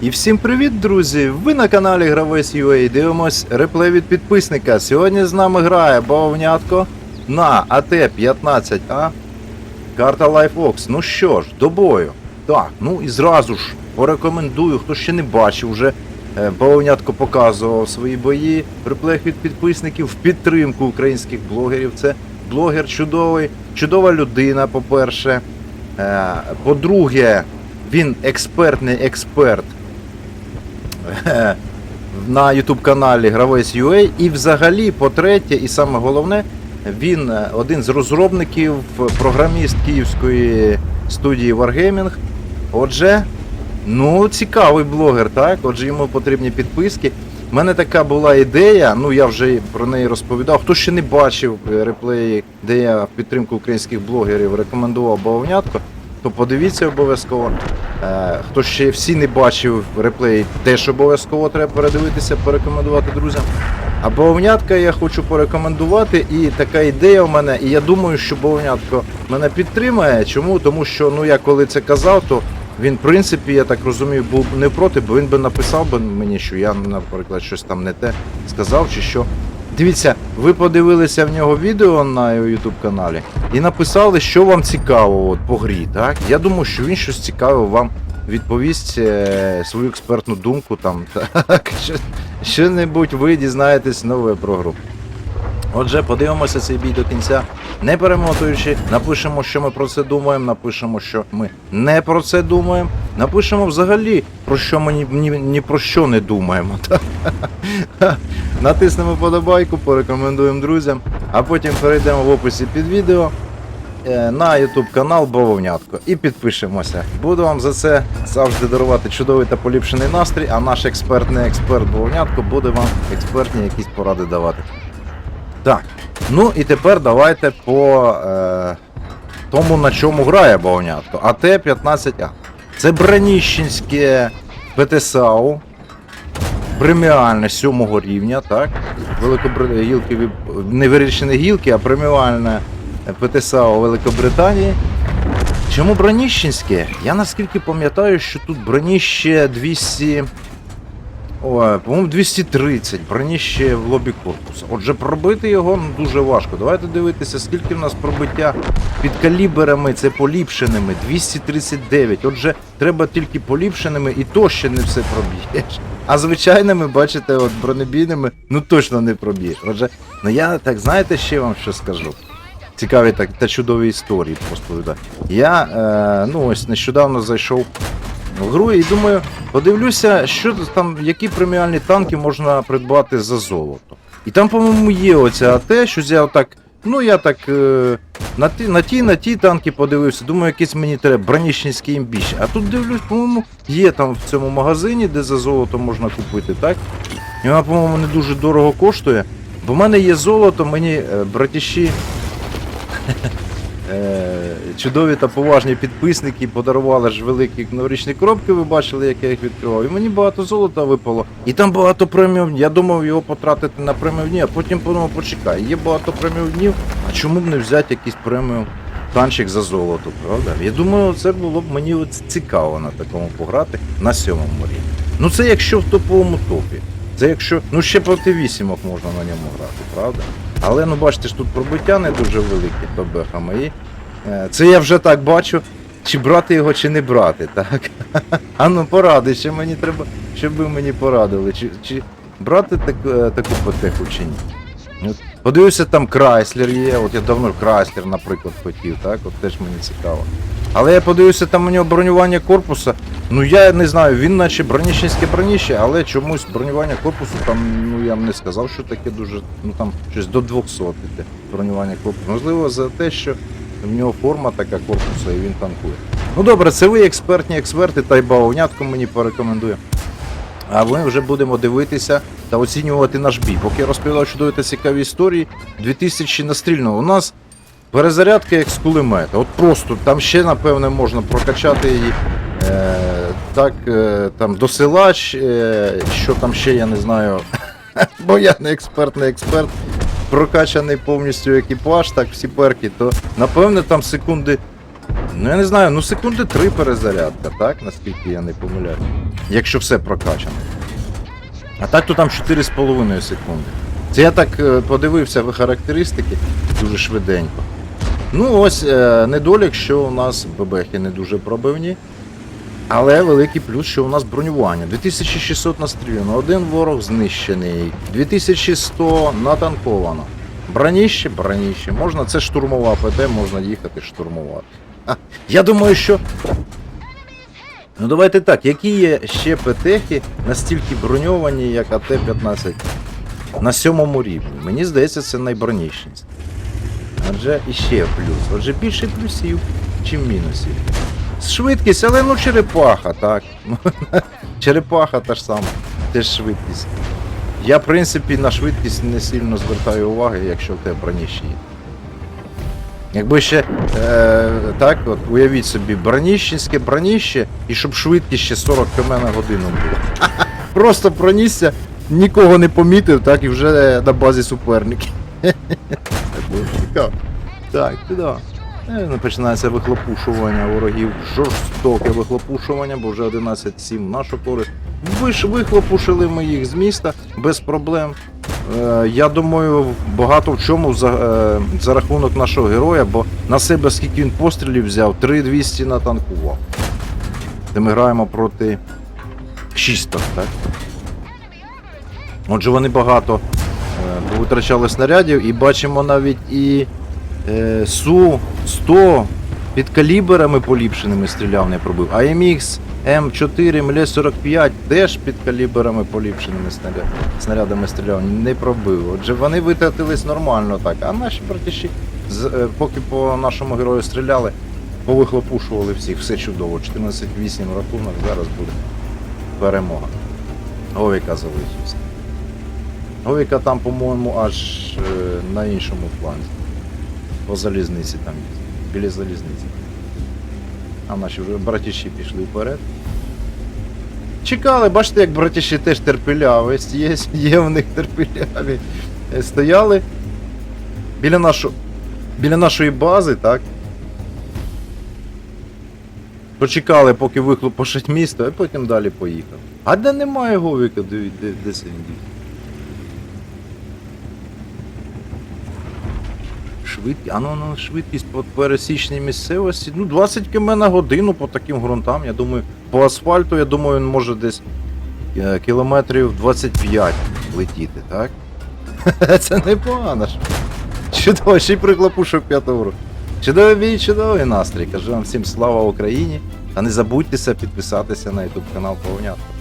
І всім привіт, друзі! Ви на каналі Гравець UA. Дивимось реплей від підписника. Сьогодні з нами грає бавовнятко на АТ-15А. Карта LifeOx. Ну що ж, до бою. Так, ну і зразу ж порекомендую, хто ще не бачив вже. е, Бавовнятко показував свої бої в реплеях від підписників в підтримку українських блогерів. Це блогер чудовий, чудова людина, по-перше. Е, По-друге, він експертний експерт на YouTube каналі Гравець UA. І взагалі, по-третє, і саме головне, він е, один з розробників, програміст київської студії Wargaming. Отже, ну, цікавий блогер, так? Отже, йому потрібні підписки. У мене така була ідея, ну я вже про неї розповідав. Хто ще не бачив е, реплеї, де я в підтримку українських блогерів рекомендував бавовнятко, то подивіться обов'язково. Е, Хто ще всі не бачив реплеї, теж обов'язково треба передивитися, порекомендувати друзям. А бавовнятка я хочу порекомендувати, і така ідея в мене, і я думаю, що бавовнятко мене підтримає. Чому? Тому що ну я коли це казав, то він, в принципі, я так розумію, був не проти, бо він би написав би мені, що я, наприклад, щось там не те сказав чи що. Дивіться, ви подивилися в нього відео на його YouTube каналі і написали, що вам цікаво от, по грі, так? Я думаю, що він щось цікаве вам відповість е, свою експертну думку там. Так, що, що-небудь ви дізнаєтесь нове про гру. Отже, подивимося цей бій до кінця, не перемотуючи, напишемо, що ми про це думаємо, напишемо, що ми не про це думаємо, напишемо взагалі, про що ми ні, ні, ні про що не думаємо. Натиснемо подобайку, порекомендуємо друзям, а потім перейдемо в описі під відео е, на YouTube канал Бавовнятко і підпишемося. Буду вам за це завжди дарувати чудовий та поліпшений настрій, а наш експертний експерт Бавовнятко буде вам експертні якісь поради давати. Так, ну і тепер давайте по е, тому, на чому грає Бавовнятко. АТ-15А. Це Браніщенське ПТСАУ. Преміальне 7 рівня, так? Великобри... не вирішені гілки, а преміальне ПТСАУ Великобританії. Чому Браніщенське? Я наскільки пам'ятаю, що тут броніще 200. По-моєму, 230, броніще в лобі корпуса. Отже, пробити його ну, дуже важко. Давайте дивитися, скільки в нас пробиття під каліберами, це поліпшеними. 239. Отже, треба тільки поліпшеними і то ще не все проб'єш. А звичайними, бачите, от бронебійними, ну точно не проб'єш. Отже, ну я так знаєте, ще вам що скажу. Цікаві так та чудові історії розповідаю. Я е, ну ось нещодавно зайшов в гру і думаю, подивлюся, що там, які преміальні танки можна придбати за золото. І там, по-моєму, є оця АТ, що я отак. Ну я так е, на ті, на ті, на ті танки подивився. Думаю, якийсь мені треба броніщенський імбіще. А тут дивлюсь, по-моєму, є там в цьому магазині, де за золото можна купити, так? І вона, по-моєму, не дуже дорого коштує. Бо в мене є золото, мені е, братіші Чудові та поважні підписники подарували ж великі новорічні коробки, ви бачили, як я їх відкривав. І мені багато золота випало. І там багато преміум. Я думав його потратити на преміум дні, а потім подумав, почекай, є багато преміум а чому б не взяти якийсь преміум танчик за золото, правда? Я думаю, це було б мені цікаво на такому пограти на сьомому рівні. Ну це якщо в топовому топі. Це якщо. Ну ще проти вісімок можна на ньому грати, правда? Але ну бачите ж тут пробиття не дуже велике, то беха мої. Е, Це я вже так бачу, чи брати його, чи не брати, так? А ну поради, ще мені треба, щоб ви мені порадили, чи, чи брати так, е, таку потеху, чи ні. Подивився, там Крайслер є, от я давно Крайслер, наприклад, хотів, так? От теж мені цікаво. Але я подивився, там у нього бронювання корпуса. Ну я не знаю, він наче броніщенське броніще, але чомусь бронювання корпусу там, ну я б не сказав, що таке дуже, ну там щось до 200 іде бронювання корпусу. Можливо, за те, що в нього форма така корпусу і він танкує. Ну добре, це ви експертні експерти, та й бавовнятко мені порекомендує. А ми вже будемо дивитися та оцінювати наш бій. Поки я розповідав чудові та цікаві історії, 2000 настрільного. У нас перезарядка як з кулемета. От просто там ще, напевне, можна прокачати її. Е, так, е, там до села, е, що там ще, я не знаю. Бо я не експерт, не експерт. Прокачаний повністю екіпаж, так всі перки, то напевне там секунди Ну я не знаю, ну секунди три перезарядка, так? Наскільки я не помиляю. Якщо все прокачано. А так то там 4,5 секунди. Це я так е, подивився в характеристики дуже швиденько. Ну ось е, недолік, що у нас бебехи не дуже пробивні. Але великий плюс, що у нас бронювання. 2600 настріляно, один ворог знищений, 2100 натанковано. Броніще, броніще. Можна, це штурмова ПТ, можна їхати штурмувати. Я думаю, що. Ну давайте так, які є ще ПТХи настільки броньовані, як АТ-15 на сьомому рівні. Мені здається, це найбронішність. Адже іще плюс. Отже, більше плюсів, чим мінусів. Швидкість, але ну черепаха, так. черепаха та ж сама, теж швидкість. Я, в принципі, на швидкість не сильно звертаю уваги, якщо в тебе броніще є. Якби ще е, так, от уявіть собі, броніщенське броніще, і щоб швидкість ще 40 км на годину було. Просто пронісся, нікого не помітив, так, і вже на базі суперників. Так, туди. Е, ну, Починається вихлопушування ворогів, жорстоке вихлопушування, бо вже 11-7 в нашу користь. Ви ж вихлопушили ми їх з міста без проблем. Е, я думаю, багато в чому за, е, за рахунок нашого героя, бо на себе скільки він пострілів взяв, 3200 натанкував. Де ми граємо проти шісток, так? Отже, вони багато е, витрачали снарядів і бачимо навіть і е, Су-100 під калібрами поліпшеними стріляв, не пробив. AMX М4 МЛ-45 теж під калібрами поліпшеними снарядами стріляв, не пробив. Отже, вони витратились нормально так. А наші братіші, е, поки по нашому герою стріляли, повихлопушували всіх, все чудово. 14-8 рахунок, зараз буде перемога. Говіка залишився. Говіка там, по-моєму, аж е, на іншому фланзі. По залізниці там є. Біля залізниці. А наші вже братіші пішли вперед. Чекали, бачите, як братіші теж терпелявість є, є в них терпеляві. Е, Стояли біля, нашого, біля нашої бази, так? Почекали, поки вихлопушать місто, а потім далі поїхав. А де немає Говіка, де, де, де це він дівся? Швидкість, а ну, ну швидкість по пересічній місцевості. Ну, 20 км на годину по таким ґрунтам. Я думаю, по асфальту, я думаю, він може десь е, кілометрів 25 летіти, так? Це непогано ж. Чудово, ще й приклопушок п'ятого року. Чудовий бій, чудовий настрій. Кажу вам всім слава Україні. Та не забудьтеся підписатися на YouTube канал Повнятко.